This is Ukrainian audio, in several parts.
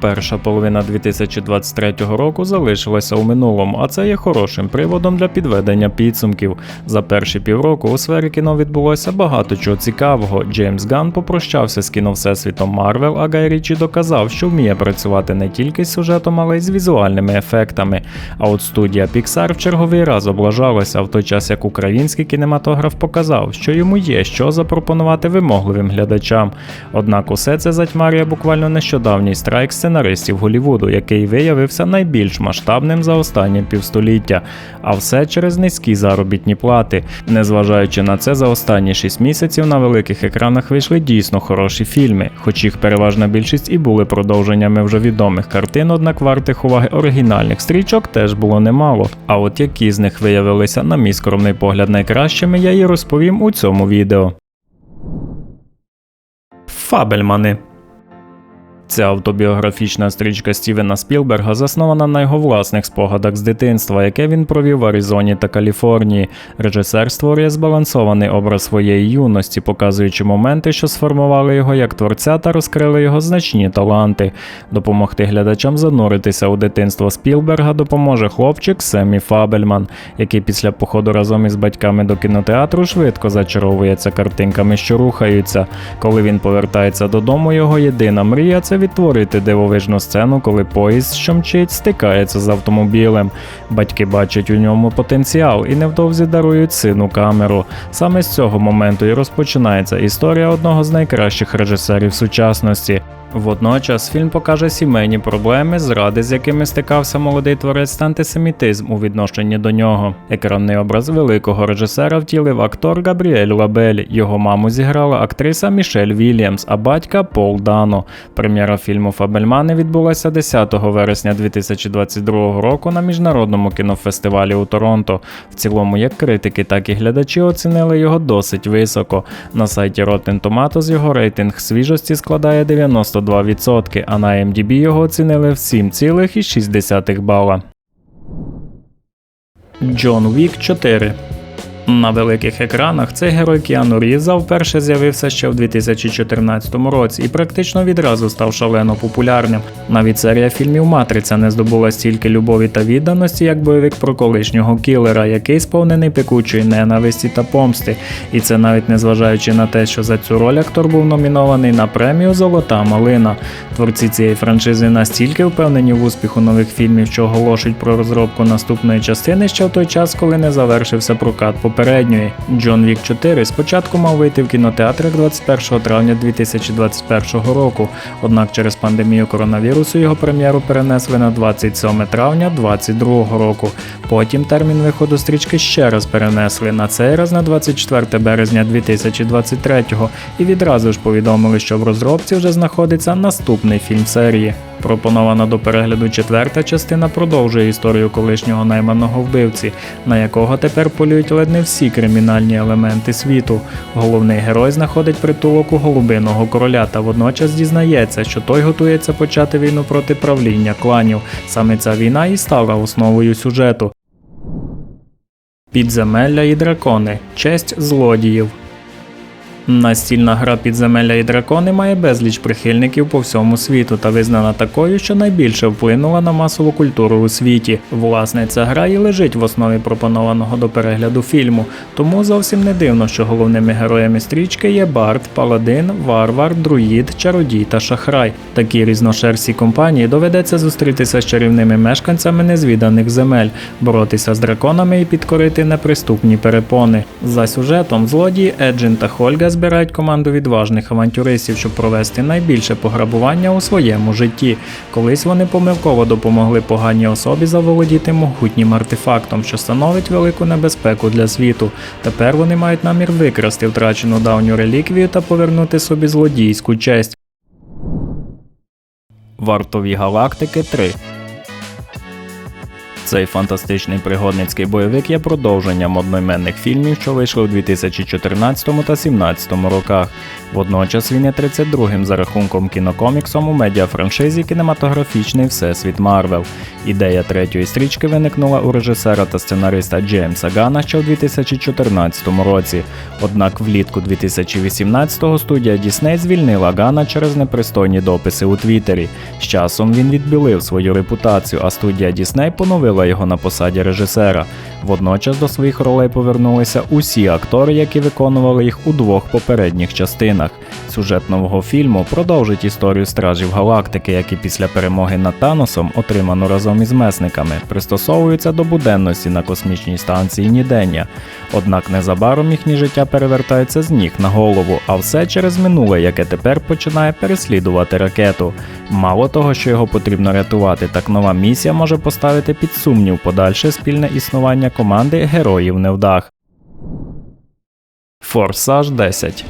Перша половина 2023 року залишилася у минулому, а це є хорошим приводом для підведення підсумків. За перші півроку у сфері кіно відбулося багато чого цікавого. Джеймс Ган попрощався з кіно всесвітом Марвел, а Гай Річі доказав, що вміє працювати не тільки з сюжетом, але й з візуальними ефектами. А от студія Pixar в черговий раз облажалася, в той час як український кінематограф показав, що йому є що запропонувати вимогливим глядачам. Однак усе це затьмарює буквально нещодавній страйк сценаристів Голівуду, який виявився найбільш масштабним за останнє півстоліття, а все через низькі заробітні плати. Незважаючи на це, за останні 6 місяців на великих екранах вийшли дійсно хороші фільми, хоч їх переважна більшість і були продовженнями вже відомих картин, однак вартих уваги оригінальних стрічок теж було немало. А от які з них виявилися, на мій скромний погляд, найкращими, я і розповім у цьому відео. Фабельмани Ця автобіографічна стрічка Стівена Спілберга заснована на його власних спогадах з дитинства, яке він провів в Аризоні та Каліфорнії. Режисер створює збалансований образ своєї юності, показуючи моменти, що сформували його як творця та розкрили його значні таланти. Допомогти глядачам зануритися у дитинство Спілберга допоможе хлопчик Семі Фабельман, який після походу разом із батьками до кінотеатру швидко зачаровується картинками, що рухаються. Коли він повертається додому, його єдина мрія це відтворити дивовижну сцену, коли поїзд, що мчить, стикається з автомобілем. Батьки бачать у ньому потенціал і невдовзі дарують сину камеру. Саме з цього моменту і розпочинається історія одного з найкращих режисерів сучасності. Водночас фільм покаже сімейні проблеми, зради, з якими стикався молодий творець та антисемітизм у відношенні до нього. Екранний образ великого режисера втілив актор Габріель Лабель. Його маму зіграла актриса Мішель Вільямс, а батька Пол Дано. Прем'єра фільму Фабельмани відбулася 10 вересня 2022 року на міжнародному кінофестивалі у Торонто. В цілому, як критики, так і глядачі оцінили його досить високо. На сайті Rotten Tomatoes його рейтинг свіжості складає 92%, а на IMDb його оцінили в 7,6 бала. Джон Вік 4 на великих екранах цей герой Кіану Різа вперше з'явився ще в 2014 році і практично відразу став шалено популярним. Навіть серія фільмів Матриця не здобула стільки любові та відданості, як бойовик про колишнього кілера, який сповнений пекучої ненависті та помсти. І це навіть не зважаючи на те, що за цю роль актор був номінований на премію Золота малина. Творці цієї франшизи настільки впевнені в успіху нових фільмів, що оголошують про розробку наступної частини ще в той час, коли не завершився прокат попередньої. Джон Вік 4 спочатку мав вийти в кінотеатрах 21 травня 2021 року, однак через пандемію коронавірусу його прем'єру перенесли на 27 травня 2022 року. Потім термін виходу стрічки ще раз перенесли на цей раз на 24 березня 2023 і відразу ж повідомили, що в розробці вже знаходиться наступний фільм серії. Пропонована до перегляду четверта частина продовжує історію колишнього найманого вбивці, на якого тепер полюють ледь не всі кримінальні елементи світу. Головний герой знаходить притулок у голубиного короля та водночас дізнається, що той готується почати війну проти правління кланів. Саме ця війна і стала основою сюжету. Підземелля і дракони. Честь злодіїв. Настільна гра підземелля і дракони має безліч прихильників по всьому світу та визнана такою, що найбільше вплинула на масову культуру у світі. Власне, ця гра і лежить в основі пропонованого до перегляду фільму, тому зовсім не дивно, що головними героями стрічки є Барт, Паладин, Варвар, Друїд, Чародій та Шахрай. Такій різношерстій компанії доведеться зустрітися з чарівними мешканцями незвіданих земель, боротися з драконами і підкорити неприступні перепони. За сюжетом злодії Еджин та Хольга збирають команду відважних авантюристів, щоб провести найбільше пограбування у своєму житті. Колись вони помилково допомогли поганій особі заволодіти могутнім артефактом, що становить велику небезпеку для світу. Тепер вони мають намір викрасти втрачену давню реліквію та повернути собі злодійську честь. Вартові галактики 3 цей фантастичний пригодницький бойовик є продовженням одноіменних фільмів, що вийшли у 2014 та 2017 роках. Водночас він є 32-м за рахунком кінокоміксом у медіафраншизі кінематографічний Всесвіт Марвел. Ідея третьої стрічки виникнула у режисера та сценариста Джеймса Гана ще у 2014 році. Однак влітку 2018-го студія Дісней звільнила Гана через непристойні дописи у Твіттері. З часом він відбілив свою репутацію, а студія Дісней поновила його на посаді режисера. Водночас до своїх ролей повернулися усі актори, які виконували їх у двох попередніх частинах. Сюжет нового фільму продовжить історію стражів галактики, які після перемоги над Таносом, отриману разом із месниками, пристосовуються до буденності на космічній станції Нідення. Однак незабаром їхнє життя перевертається з ніг на голову, а все через минуле, яке тепер починає переслідувати ракету. Мало того, що його потрібно рятувати, так нова місія може поставити під сумнів подальше спільне існування команди героїв невдах. Форсаж 10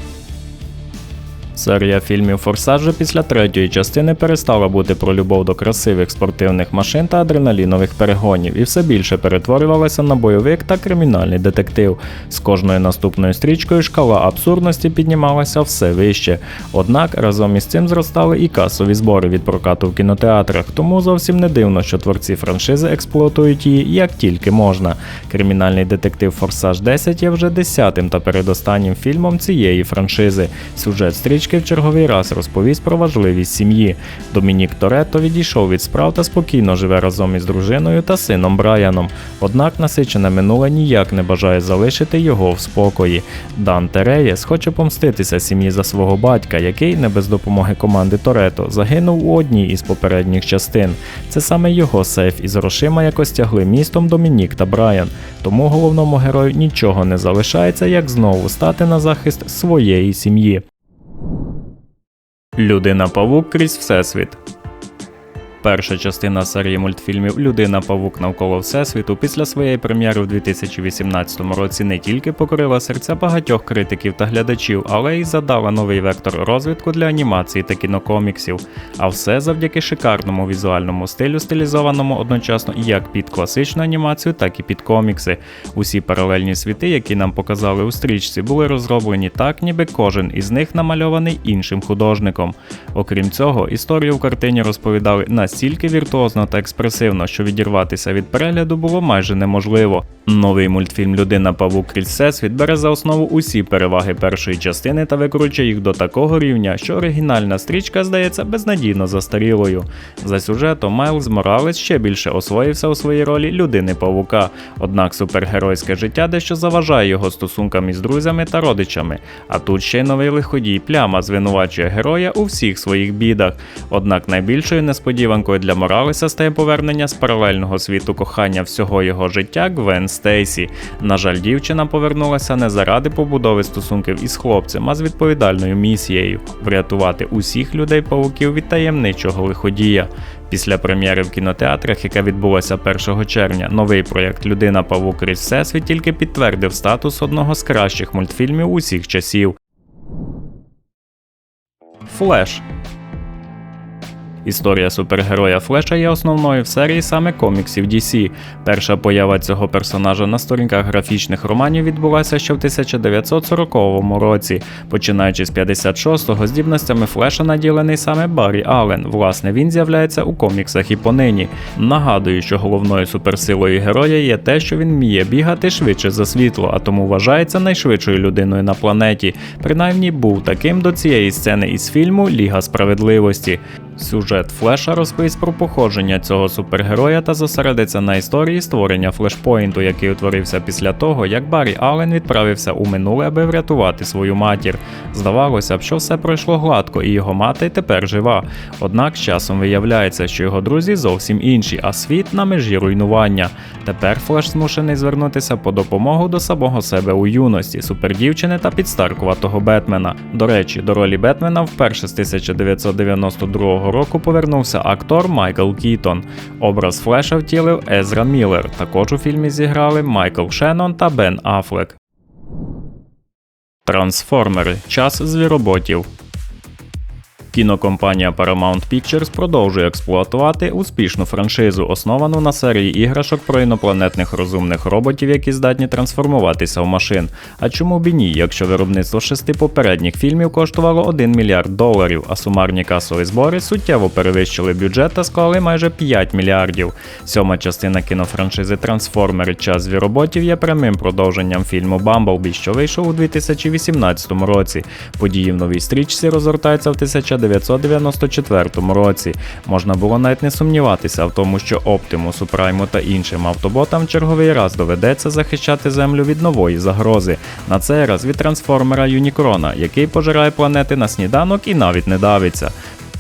Серія фільмів Форсаж після третьої частини перестала бути про любов до красивих спортивних машин та адреналінових перегонів і все більше перетворювалася на бойовик та кримінальний детектив. З кожною наступною стрічкою шкала абсурдності піднімалася все вище. Однак разом із цим зростали і касові збори від прокату в кінотеатрах, тому зовсім не дивно, що творці франшизи експлуатують її як тільки можна. Кримінальний детектив Форсаж 10 є вже десятим та передостаннім фільмом цієї франшизи. Сюжет стрічки в черговий раз розповість про важливість сім'ї. Домінік Торетто відійшов від справ та спокійно живе разом із дружиною та сином Брайаном. Однак насичене минуле ніяк не бажає залишити його в спокої. Дан Тереєс хоче помститися сім'ї за свого батька, який, не без допомоги команди Торетто, загинув у одній із попередніх частин. Це саме його сейф із грошима якось тягли містом Домінік та Брайан. Тому головному герою нічого не залишається, як знову стати на захист своєї сім'ї. Людина Павук крізь Всесвіт. Перша частина серії мультфільмів Людина Павук навколо Всесвіту після своєї прем'єри в 2018 році не тільки покорила серця багатьох критиків та глядачів, але й задала новий вектор розвитку для анімації та кінокоміксів. А все завдяки шикарному візуальному стилю, стилізованому одночасно як під класичну анімацію, так і під комікси. Усі паралельні світи, які нам показали у стрічці, були розроблені так, ніби кожен із них намальований іншим художником. Окрім цього, історію в картині розповідали настільки віртуозно та експресивно, що відірватися від перегляду було майже неможливо. Новий мультфільм Людина Павук крізь Всесвіт за основу усі переваги першої частини та викручує їх до такого рівня, що оригінальна стрічка здається безнадійно застарілою. За сюжетом Майлз Моралес ще більше освоївся у своїй ролі людини павука, однак супергеройське життя дещо заважає його стосункам із друзями та родичами. А тут ще й новий лиходій пляма звинувачує героя у всіх своїх бідах. Однак найбільшою несподіванкою для Моралеса стає повернення з паралельного світу кохання всього його життя Гвен Стейсі. На жаль, дівчина повернулася не заради побудови стосунків із хлопцем, а з відповідальною місією врятувати усіх людей павуків від таємничого лиходія. Після прем'єри в кінотеатрах, яка відбулася 1 червня, новий проєкт Людина Павук крізь Всесвіт тільки підтвердив статус одного з кращих мультфільмів усіх часів. Флеш Історія супергероя Флеша є основною в серії саме коміксів DC. Перша поява цього персонажа на сторінках графічних романів відбулася ще в 1940 році. Починаючи з 56-го, здібностями Флеша наділений саме Баррі Аллен. Власне, він з'являється у коміксах і понині. Нагадую, що головною суперсилою героя є те, що він вміє бігати швидше за світло, а тому вважається найшвидшою людиною на планеті. Принаймні був таким до цієї сцени із фільму Ліга справедливості. Сюжет Флеша розповість про походження цього супергероя та зосередиться на історії створення флешпойнту, який утворився після того, як Баррі Аллен відправився у минуле, аби врятувати свою матір. Здавалося б, що все пройшло гладко, і його мати тепер жива. Однак з часом виявляється, що його друзі зовсім інші, а світ на межі руйнування. Тепер Флеш змушений звернутися по допомогу до самого себе у юності, супердівчини та підстаркуватого Бетмена. До речі, до ролі Бетмена вперше з 1992 року повернувся актор Майкл Кітон. Образ Флеша втілив Езра Міллер. Також у фільмі зіграли Майкл Шеннон та Бен Афлек. Трансформери. Час звіроботів. Кінокомпанія Paramount Pictures продовжує експлуатувати успішну франшизу, основану на серії іграшок про інопланетних розумних роботів, які здатні трансформуватися в машин. А чому б і ні, якщо виробництво шести попередніх фільмів коштувало 1 мільярд доларів, а сумарні касові збори суттєво перевищили бюджет та склали майже 5 мільярдів. Сьома частина кінофраншизи Трансформери Час звіроботів є прямим продовженням фільму Бамблбі, що вийшов у 2018 році. Події в новій стрічці розгортаються в 1994 році. Можна було навіть не сумніватися в тому, що Оптимусу, Прайму та іншим автоботам черговий раз доведеться захищати землю від нової загрози. На цей раз від трансформера Юнікрона, який пожирає планети на сніданок і навіть не давиться.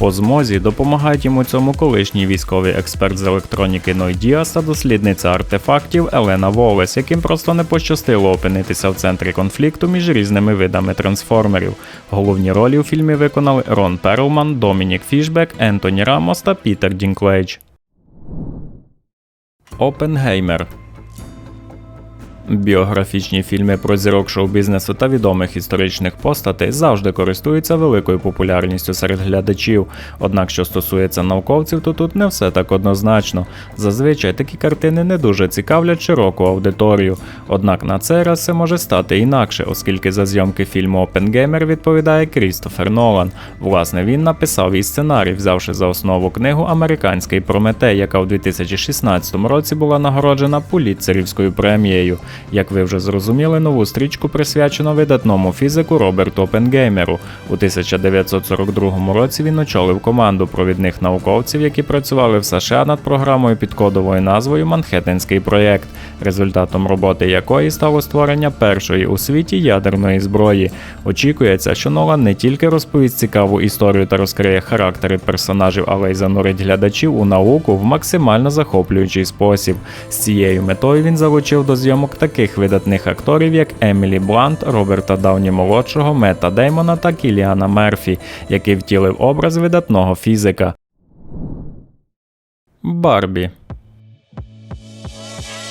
По змозі допомагають йому цьому колишній військовий експерт з електроніки Ной Діас та дослідниця артефактів Елена Волес, яким просто не пощастило опинитися в центрі конфлікту між різними видами трансформерів. Головні ролі у фільмі виконали Рон Перлман, Домінік Фішбек, Ентоні Рамос та Пітер Дінклейдж. Опенгеймер Біографічні фільми про зірок шоу-бізнесу та відомих історичних постатей завжди користуються великою популярністю серед глядачів. Однак, що стосується науковців, то тут не все так однозначно. Зазвичай такі картини не дуже цікавлять широку аудиторію. Однак на цей раз це може стати інакше, оскільки за зйомки фільму Опенгеймер відповідає Крістофер Нолан. Власне, він написав і сценарій, взявши за основу книгу Американський Прометей, яка у 2016 році була нагороджена Пулітцерівською премією. Як ви вже зрозуміли, нову стрічку присвячено видатному фізику Роберту Опенгеймеру. У 1942 році він очолив команду провідних науковців, які працювали в США над програмою під кодовою назвою Манхеттенський проєкт, результатом роботи якої стало створення першої у світі ядерної зброї. Очікується, що Нолан не тільки розповість цікаву історію та розкриє характери персонажів, але й занурить глядачів у науку в максимально захоплюючий спосіб. З цією метою він залучив до зйомок таких видатних акторів, як Емілі Блант, Роберта Дауні молодшого, Мета Деймона та Кіліана Мерфі, який втілив образ видатного фізика. Барбі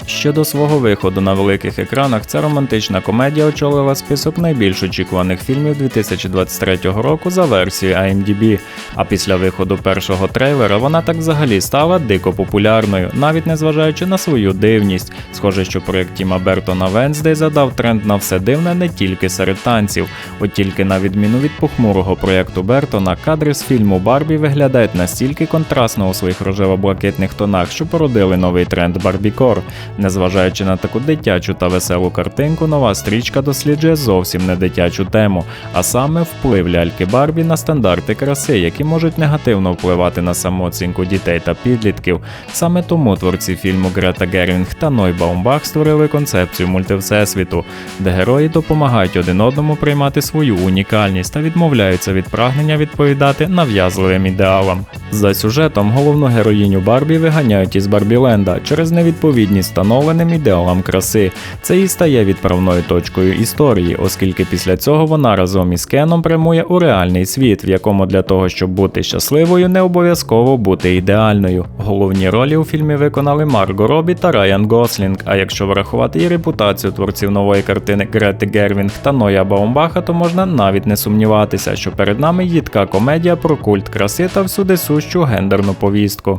Ще до свого виходу на великих екранах ця романтична комедія очолила список найбільш очікуваних фільмів 2023 року за версією IMDb. А після виходу першого трейлера вона так взагалі стала дико популярною, навіть незважаючи на свою дивність. Схоже, що проєкт Тіма Бертона Венздей задав тренд на все дивне не тільки серед танців. От тільки на відміну від похмурого проєкту Бертона, кадри з фільму Барбі виглядають настільки контрастно у своїх рожево-блакитних тонах, що породили новий тренд Барбікор. Незважаючи на таку дитячу та веселу картинку, нова стрічка досліджує зовсім не дитячу тему, а саме вплив ляльки Барбі на стандарти краси, які можуть негативно впливати на самооцінку дітей та підлітків. Саме тому творці фільму Грета Гервінг та Ной Баумбах створили концепцію мультивсесвіту, де герої допомагають один одному приймати свою унікальність та відмовляються від прагнення відповідати нав'язливим ідеалам. За сюжетом головну героїню Барбі виганяють із Барбіленда через невідповідність встановленим ідеалам краси. Це і стає відправною точкою історії, оскільки після цього вона разом із Кеном прямує у реальний світ, в якому для того, щоб бути щасливою, не обов'язково бути ідеальною. Головні ролі у фільмі виконали Марго Робі та Райан Гослінг. А якщо врахувати і репутацію творців нової картини Грети Гервінг та Ноя Баумбаха, то можна навіть не сумніватися, що перед нами їдка комедія про культ краси та всюди сущу гендерну повістку.